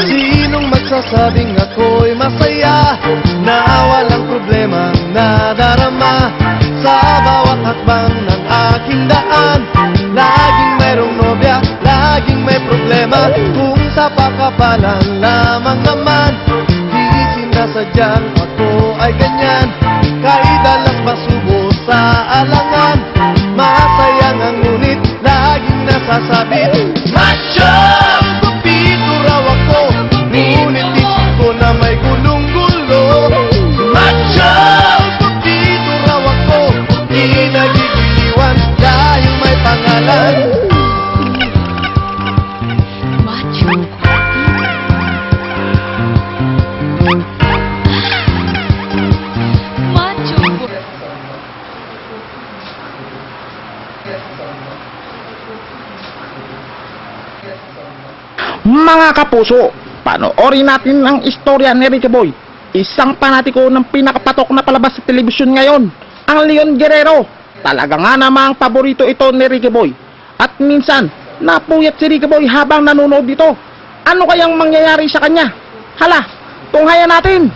Sinong ako'y masaya? Na walang problema nadarama. Sa bawat hakbang ng aking daan Laging mayroong nobya, laging may problema. Kung sa pakapalan lamang naman Di sinasadyang Mga kapuso, panoorin natin ang istorya ni Ricky Boy. Isang panatiko ng pinakapatok na palabas sa telebisyon ngayon, ang Leon Guerrero. Talaga nga namang paborito ito ni Ricky Boy. At minsan, napuyat si Ricky Boy habang nanonood dito. Ano kayang mangyayari sa kanya? Hala, tunghayan natin!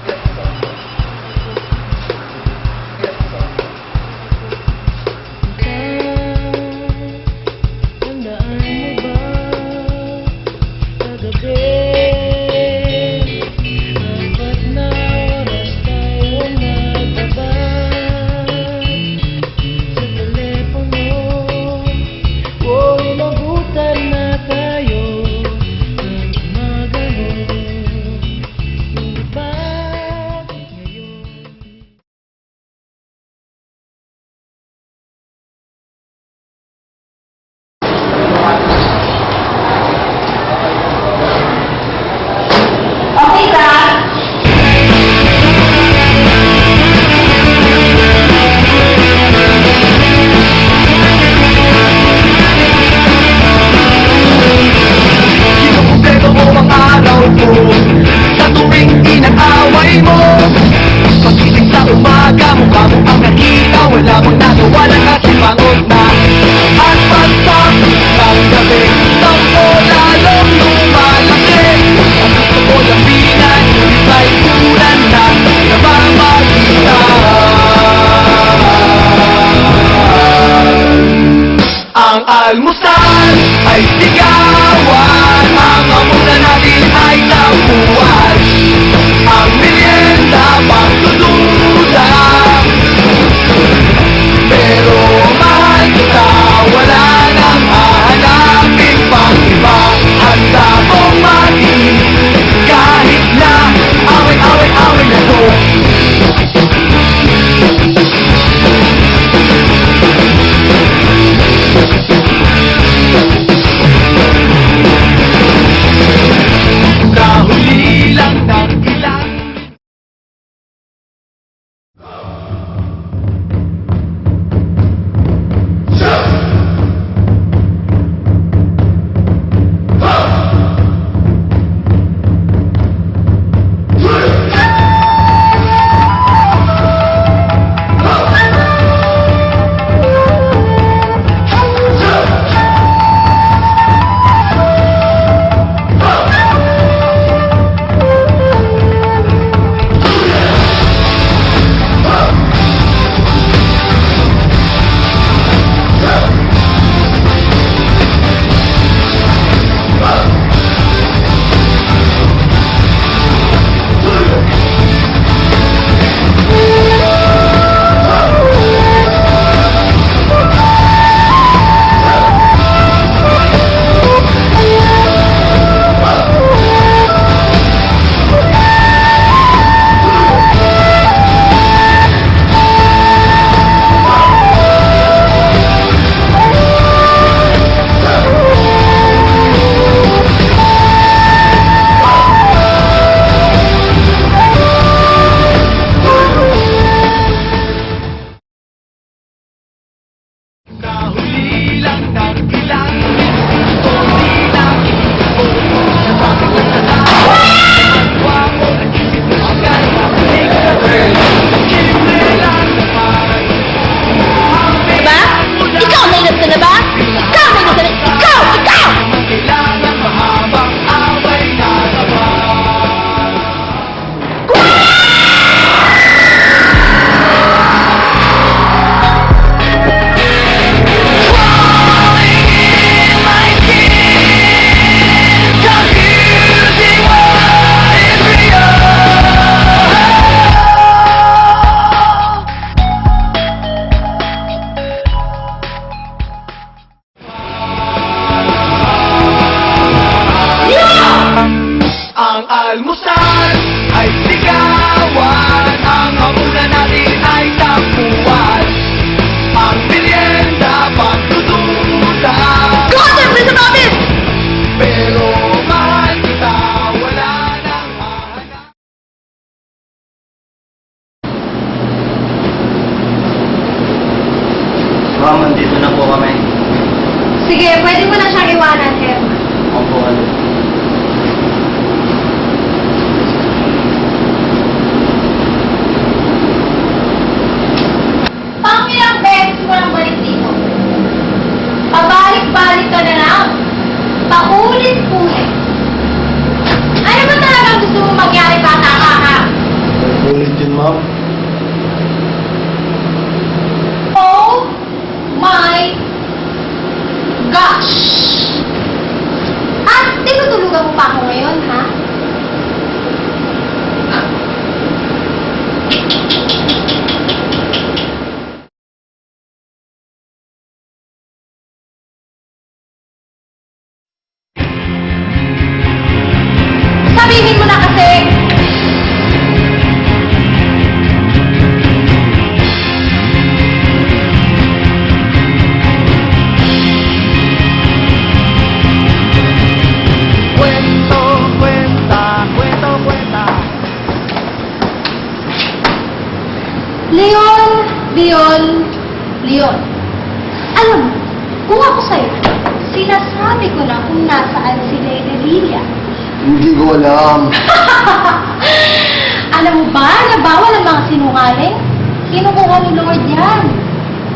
Kinukuha ni Lord yan.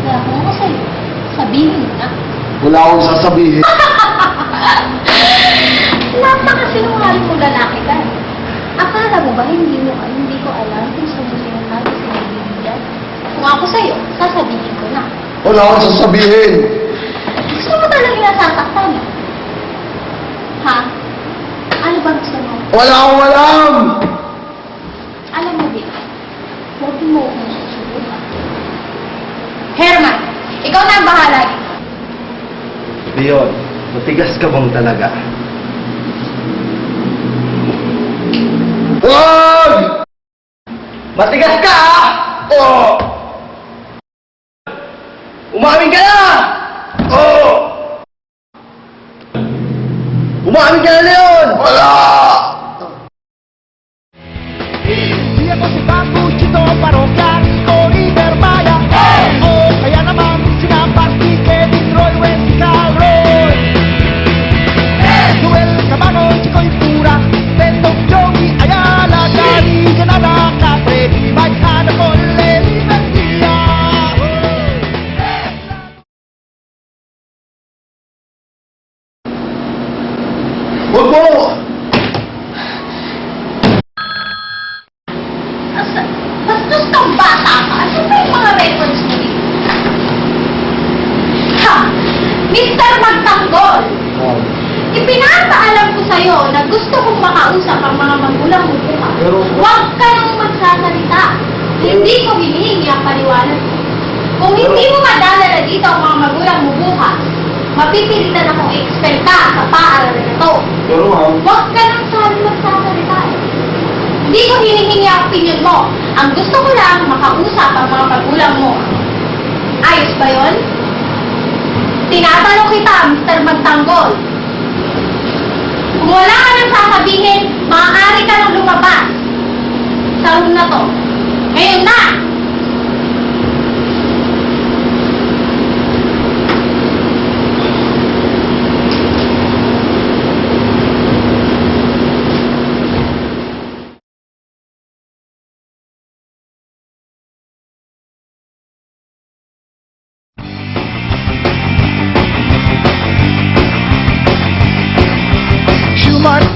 Kaya kung ako sa'yo, sabihin mo na. Wala akong sasabihin. Napakasinungaling mo lalaki ka. Akala mo ba hindi mo hindi ko alam kung saan mo sinungaling si Lady Lilia? Kung ako sa'yo, sasabihin ko na. Wala akong sasabihin. Gusto mo talagang nasasaktan? Ha? Ano ba gusto mo? Wala akong alam. Alam mo din, huwag mo akong. Herman, ikaw na ang bahala. Leon, matigas ka bang talaga? Wag! Matigas ka, ah! Oo! Umamin ka na! Oo! Umamin ka na, magulang mo bukas. Pero- Huwag ka nang magsasalita. Hindi ko hinihingi ang paliwanag. Kung hindi mo madalala dito ang mga magulang mo bukas, mapipilitan akong expel ka sa paaralan na to. Pero ma'am, Huwag ka nang sabi magsasalita. Hindi ko hinihingi ang opinion mo. Ang gusto ko lang makausap ang mga magulang mo. Ayos ba yon? Tinatanong kita, Mr. Magtanggol. Wala ka nang sasabihin, maaari ka nang lumabas sa room na to. Ngayon na!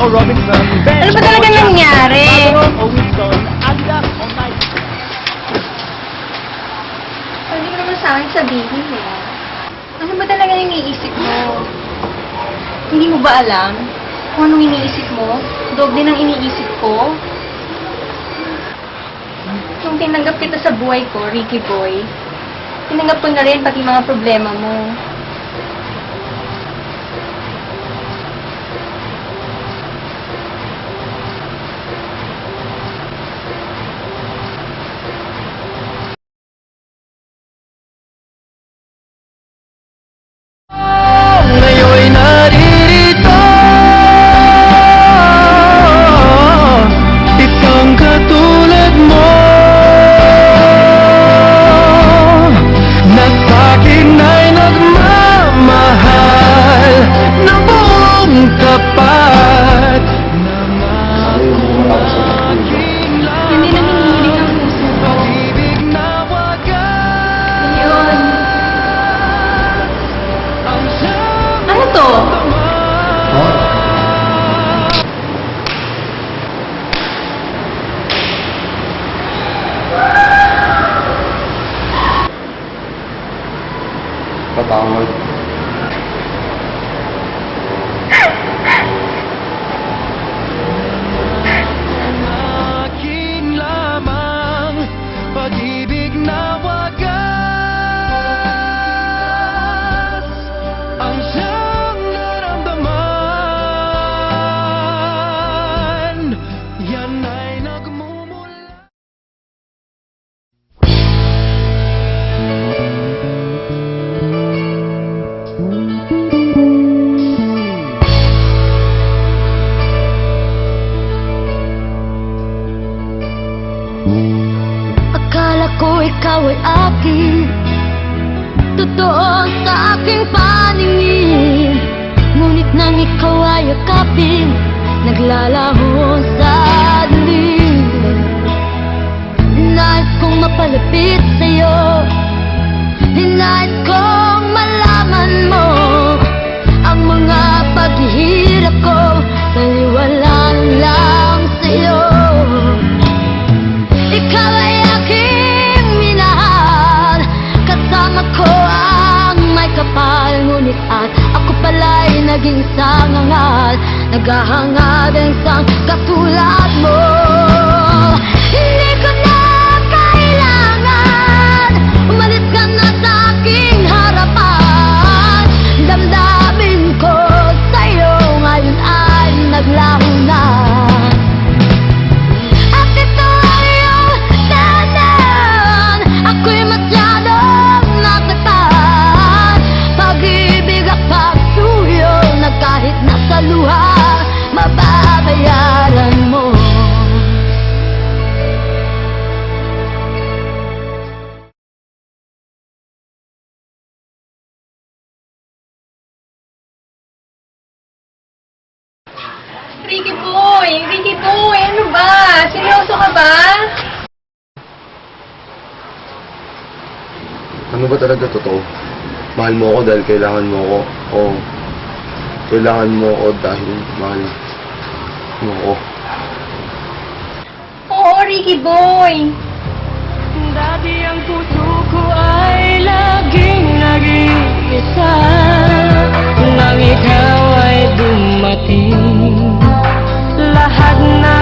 O Robinson Ano ba talaga nangyari? Madron o Wilson Adidas o Nike Pwede mo naman sa akin sabihin eh. Ano ba talaga iniisip mo? Hindi mo ba alam kung anong iniisip mo? Dog din ang iniisip ko. Nung tinanggap kita sa buhay ko, Ricky Boy, tinanggap ko na rin pati mga problema mo. Naging sangangal Naghahangad ang isang katulad mo talaga totoo? Mahal mo ako dahil kailangan mo ako. O kailangan mo ako dahil mahal mo ako. Oo, Ricky Boy! Dati ang puso ko ay laging nag-iisa Nang ikaw ay dumating Lahat nagbago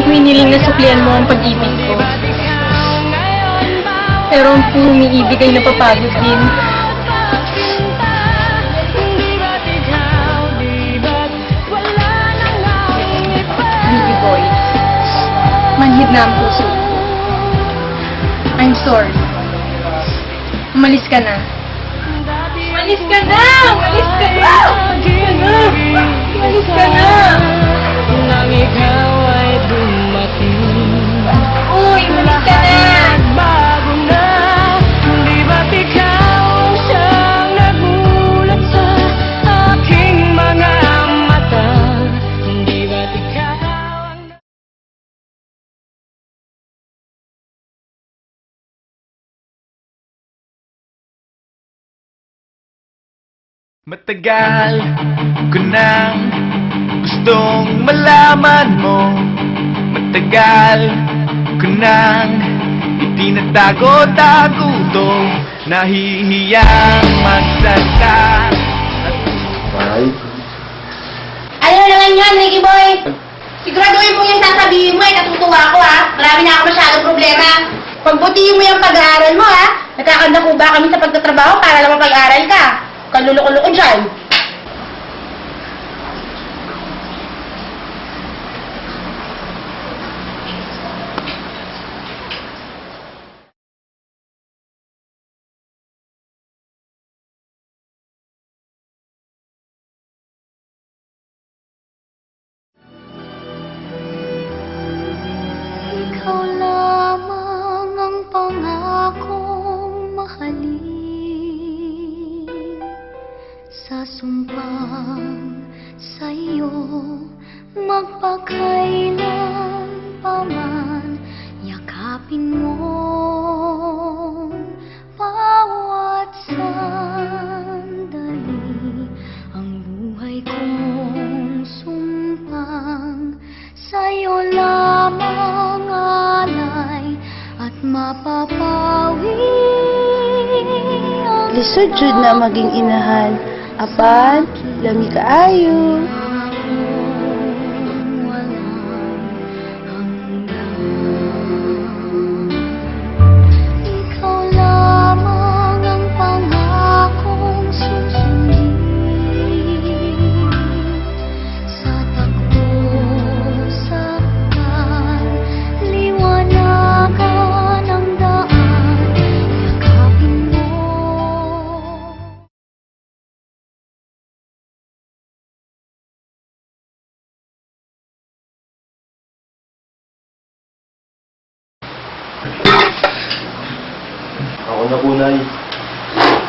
hindi ko hiniling na suklian mo ang pag-ibig ko. Pero ang puro umiibig ay napapagod din. Ricky Boy, manhid na ang puso. I'm sorry. Umalis ka na. Umalis ka na! Umalis ka na! Umalis ka na! Nang ikaw ay Matagal ko nang gustong malaman mo Matagal ko nang itinatago-tago to Nahihiyang magsalita Ay, Ano naman yan, Ricky Boy? Siguraduhin mo yung sasabihin mo, eh, natutuwa ako ha. Marami na ako masyadong problema. Pagbutihin mo yung pag-aaral mo ha. Nagkakanda ko ba kami sa pagtatrabaho para lang mapag-aral ka? Kaluluko-luko dyan. Magpakailan pa man Yakapin mo Bawat sandali Ang buhay kong sumpang Sa'yo lamang alay At mapapawi Lisod jud na maging inahan. Apan, lami kaayo.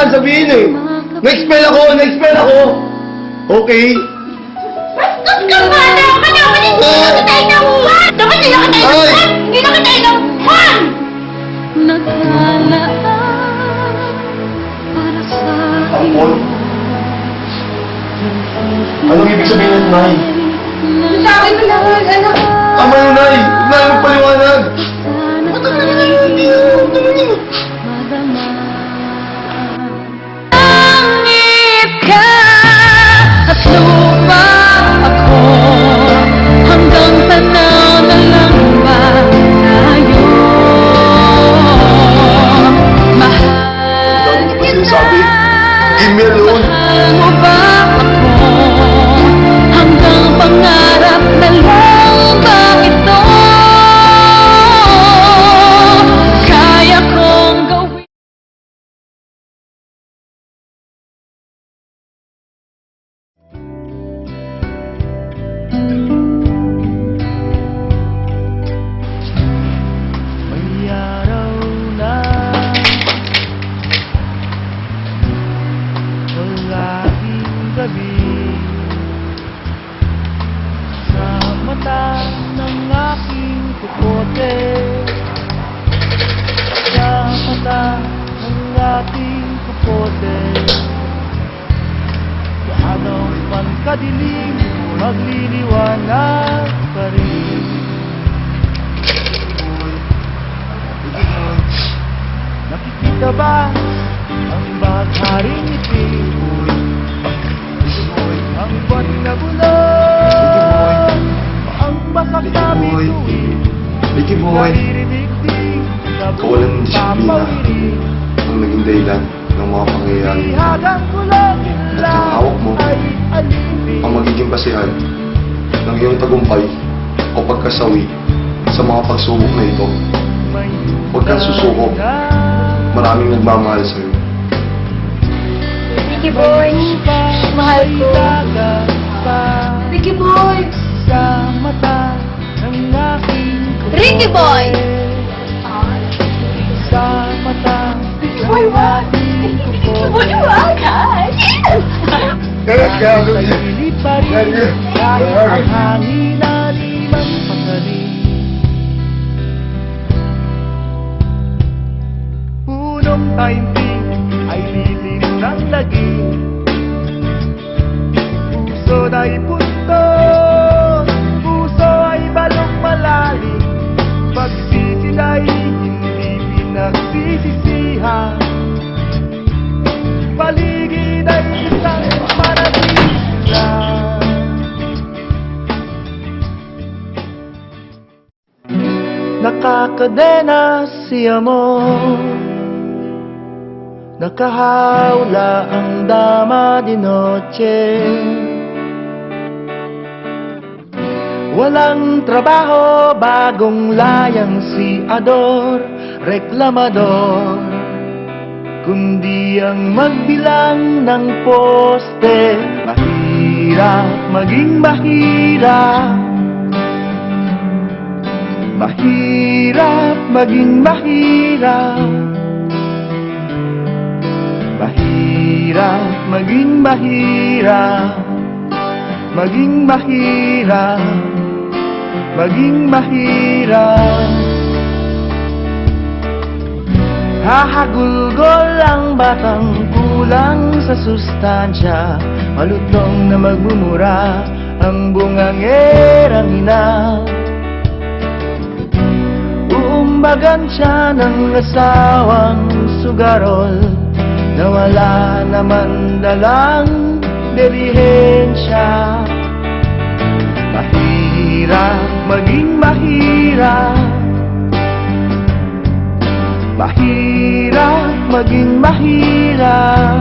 kailangan sabihin eh. Na-expel ako, na-expel ako. Okay? Bastos ka ba? Dapat naman hindi na kita inahuhan! Dapat hindi na kita inahuhan! Hindi na kita inahuhan! Naglalaan para sa Ampon? Anong ibig sabihin ng Nay? Boy, sa Kawalan ng disiplina. ang naging dahilan ng mga pangyayari At ang hawak mo, ang magiging basihan ng iyong tagumpay o pagkasawi sa mga pagsubok na ito. Huwag kang susuko. Maraming nagmamahal sa'yo. Ricky Boy, mahal ko. Ricky Boy! Sa mata Ricky Boy! Sa mata Ricky Boy, what? Ricky Boy, what? Pilit pa rin Kahit Nakakadena si amor Nakahawla ang dama di noche. Walang trabaho, bagong layang si Ador, reklamador. Kundi ang magbilang ng poste Mahirap maging mahirap Mahirap maging mahirap. Mahirap maging mahirap. Maging mahirap. Maging mahirap. Hahagulgol ang batang kulang sa sustansya. Malutong na magmumura. Ang bungangerang ina Uumbagan siya ng asawang sugarol Na wala naman dalang delihensya Mahirap maging mahirap. Mahirap maging mahirap.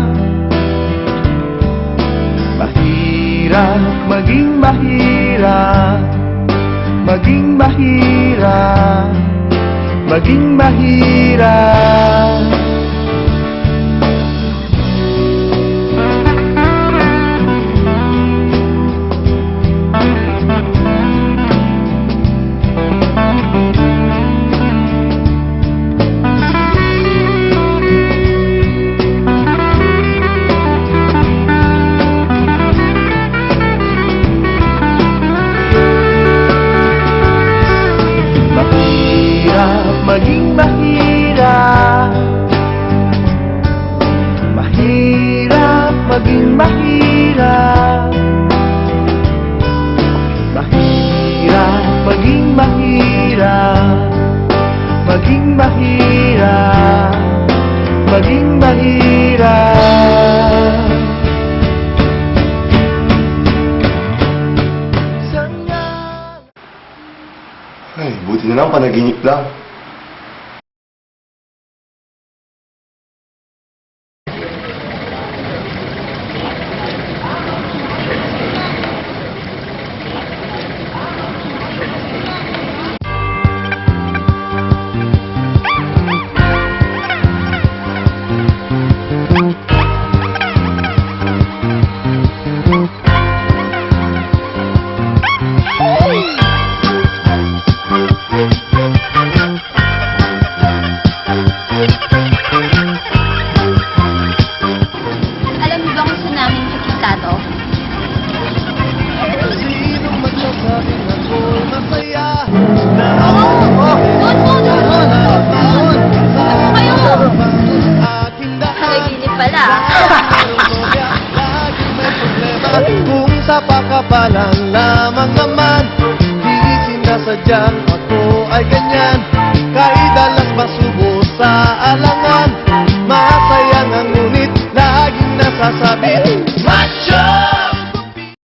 Mahirap maging mahirap. Maging mahirap Maging mahirap maging mahirap. Mahirap maging mahirap. Mahirap maging mahirap. Maging mahirap. Maging mahirap. Ay, buti na lang panaginip lang.